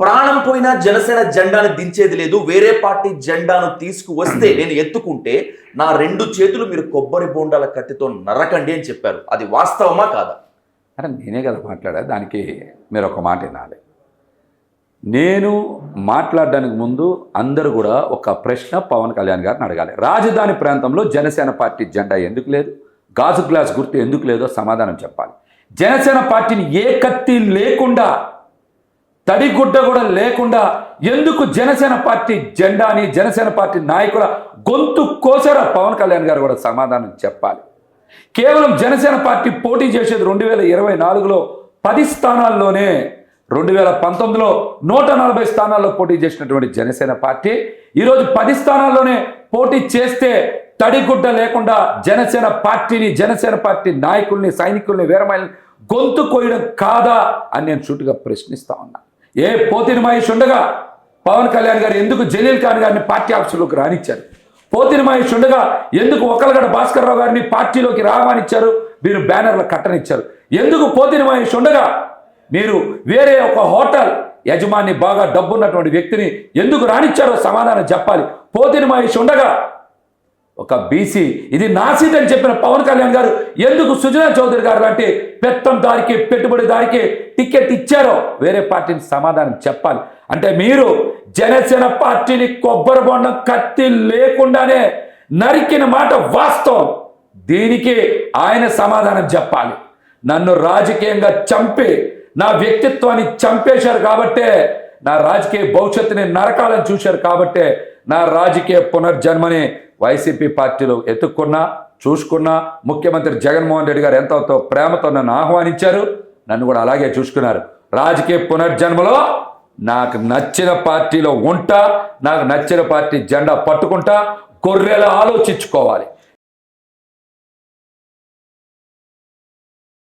ప్రాణం పోయినా జనసేన జెండాను దించేది లేదు. వేరే పార్టీ జెండాను తీసుకువస్తే నేను ఎత్తుకుంటే నా రెండు చేతులు మీరు కొబ్బరి బోండాల కత్తితో నరకండి అని చెప్పారు. అది వాస్తవమా కాదా? అంటే నేనే కదా మాట్లాడా? దానికి మీరు ఒక మాట వినాలి. నేను మాట్లాడడానికి ముందు అందరూ కూడా ఒక ప్రశ్న పవన్ కళ్యాణ్ గారిని అడగాలి. రాజధాని ప్రాంతంలో జనసేన పార్టీ జెండా ఎందుకు లేదు? గాజు గ్లాస్ గుర్తు ఎందుకు లేదో సమాధానం చెప్పాలి. జనసేన పార్టీని ఏ కత్తి లేకుండా తడిగుడ్డ కూడా లేకుండా ఎందుకు జనసేన పార్టీ జెండాని జనసేన పార్టీ నాయకుల గొంతు కోసర పవన్ కళ్యాణ్ గారు కూడా సమాధానం చెప్పాలి. కేవలం జనసేన పార్టీ పోటీ చేసేది రెండు వేల ఇరవై నాలుగులో పది స్థానాల్లోనే రెండు వేల పంతొమ్మిదిలో నూట నలభై స్థానాల్లో పోటీ చేసినటువంటి జనసేన పార్టీ ఈరోజు పది స్థానాల్లోనే పోటీ చేస్తే తడిగుడ్డ లేకుండా జనసేన పార్టీని జనసేన పార్టీ నాయకుల్ని సైనికుల్ని వీరమైన గొంతు కోయడం కాదా అని నేను చుట్టుగా ప్రశ్నిస్తా ఉన్నా. ఏ పోతిని మహేష్ ఉండగా పవన్ కళ్యాణ్ గారు ఎందుకు జలీల్ ఖాన్ గారిని పార్టీ ఆఫీసులోకి రానిచ్చారు? పోతిని మహేష్ ఉండగా ఎందుకు ఒకలగడ భాస్కర్ రావు గారిని పార్టీలోకి రావానిచ్చారు మీరు బ్యానర్లు కట్టనిచ్చారు. ఎందుకు పోతిని మహేష్ ఉండగా? మీరు వేరే ఒక హోటల్ యజమాని బాగా డబ్బున్నటువంటి వ్యక్తిని ఎందుకు రానిచ్చారో సమాధానం చెప్పాలి. పోతిని మహేష్ ఉండగా ఒక బీసీ ఇది నాసిద్ అని చెప్పిన పవన్ కళ్యాణ్ గారు ఎందుకు సుజనా చౌదరి గారు లాంటి పెత్తందారికి పెట్టుబడిదారికి టికెట్ ఇచ్చారో వేరే పార్టీని సమాధానం చెప్పాలి. అంటే మీరు జనసేన పార్టీని కొబ్బరి బొండం కత్తి లేకుండానే నరికిన మాట వాస్తవం. దీనికి ఆయన సమాధానం చెప్పాలి. నన్ను రాజకీయంగా చంపి నా వ్యక్తిత్వాన్ని చంపేశారు కాబట్టే నా రాజకీయ భవిష్యత్తుని నరకాలని చూశారు కాబట్టే నా రాజకీయ పునర్జన్మని వైసీపీ పార్టీలో ఎత్తుక్కున్నా చూసుకున్నా ముఖ్యమంత్రి జగన్మోహన్ రెడ్డి గారు ఎంతో ప్రేమతో నన్ను ఆహ్వానించారు నన్ను కూడా అలాగే చూసుకున్నారు. రాజకీయ పునర్జన్మలో నాకు నచ్చిన పార్టీలో ఉంటా నాకు నచ్చిన పార్టీ జెండా పట్టుకుంటా గొర్రెలు ఆలోచించుకోవాలి.